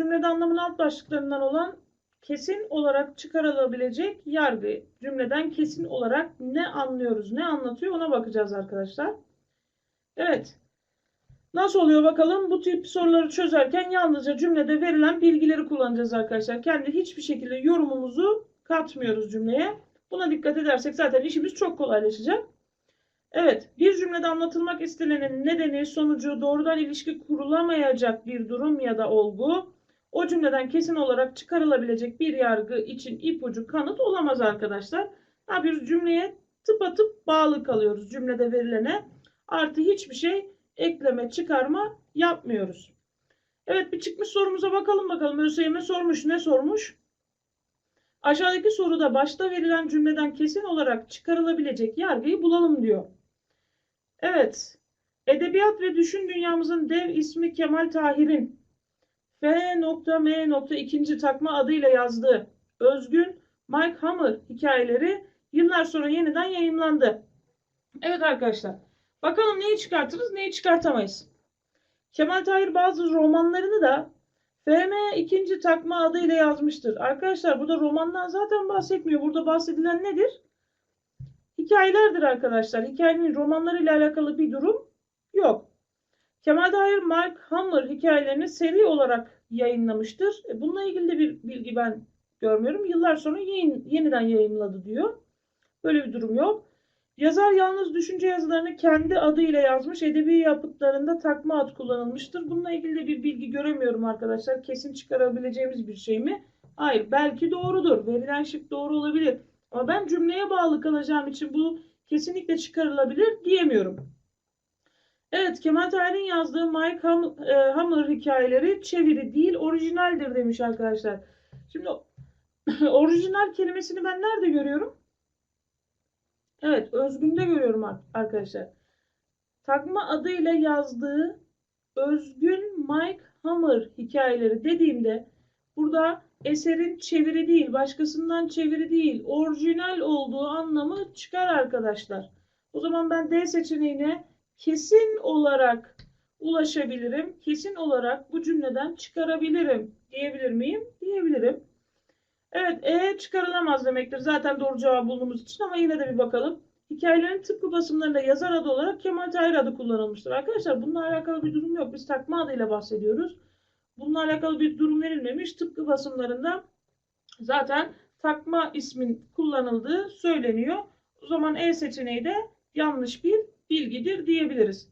cümlede anlamın alt başlıklarından olan kesin olarak çıkarılabilecek yargı. Cümleden kesin olarak ne anlıyoruz, ne anlatıyor ona bakacağız arkadaşlar. Evet. Nasıl oluyor bakalım? Bu tip soruları çözerken yalnızca cümlede verilen bilgileri kullanacağız arkadaşlar. Kendi hiçbir şekilde yorumumuzu katmıyoruz cümleye. Buna dikkat edersek zaten işimiz çok kolaylaşacak. Evet, bir cümlede anlatılmak istenenin nedeni, sonucu, doğrudan ilişki kurulamayacak bir durum ya da olgu, o cümleden kesin olarak çıkarılabilecek bir yargı için ipucu kanıt olamaz arkadaşlar. Ne yapıyoruz? Cümleye tıpatıp bağlı kalıyoruz cümlede verilene. Artı hiçbir şey ekleme, çıkarma yapmıyoruz. Evet bir çıkmış sorumuza bakalım bakalım. ÖSYM sormuş. Ne sormuş? Aşağıdaki soruda başta verilen cümleden kesin olarak çıkarılabilecek yargıyı bulalım diyor. Evet. Edebiyat ve düşün dünyamızın dev ismi Kemal Tahir'in F.M. ikinci takma adıyla yazdığı Özgün Mike Hammer hikayeleri yıllar sonra yeniden yayımlandı. Evet arkadaşlar. Bakalım neyi çıkartırız, neyi çıkartamayız. Kemal Tahir bazı romanlarını da FM ikinci takma adıyla yazmıştır. Arkadaşlar burada romandan zaten bahsetmiyor. Burada bahsedilen nedir? Hikayelerdir arkadaşlar. Hikayenin romanlarıyla alakalı bir durum yok. Kemal Tahir Mark Hammer hikayelerini seri olarak yayınlamıştır. E, Bununla ilgili de bir bilgi ben görmüyorum. Yıllar sonra yayın, yeniden yayınladı diyor. Böyle bir durum yok. Yazar yalnız düşünce yazılarını kendi adıyla yazmış. Edebi yapıtlarında takma ad kullanılmıştır. Bununla ilgili de bir bilgi göremiyorum arkadaşlar. Kesin çıkarabileceğimiz bir şey mi? Hayır. Belki doğrudur. Verilen şık doğru olabilir. Ama ben cümleye bağlı kalacağım için bu kesinlikle çıkarılabilir diyemiyorum. Evet, Kemal Tahir'in yazdığı Mike Ham- e, Hammer hikayeleri çeviri değil, orijinaldir demiş arkadaşlar. Şimdi orijinal kelimesini ben nerede görüyorum? Evet, Özgün'de görüyorum ar- arkadaşlar. Takma adıyla yazdığı Özgün Mike Hammer hikayeleri dediğimde burada eserin çeviri değil, başkasından çeviri değil, orijinal olduğu anlamı çıkar arkadaşlar. O zaman ben D seçeneğine kesin olarak ulaşabilirim. Kesin olarak bu cümleden çıkarabilirim diyebilir miyim? Diyebilirim. Evet, E çıkarılamaz demektir. Zaten doğru cevabı bulduğumuz için ama yine de bir bakalım. Hikayelerin tıpkı basımlarında yazar adı olarak Kemal Tahir adı kullanılmıştır. Arkadaşlar bununla alakalı bir durum yok. Biz takma adıyla bahsediyoruz. Bununla alakalı bir durum verilmemiş. Tıpkı basımlarında zaten takma ismin kullanıldığı söyleniyor. O zaman E seçeneği de yanlış bir bilgidir diyebiliriz.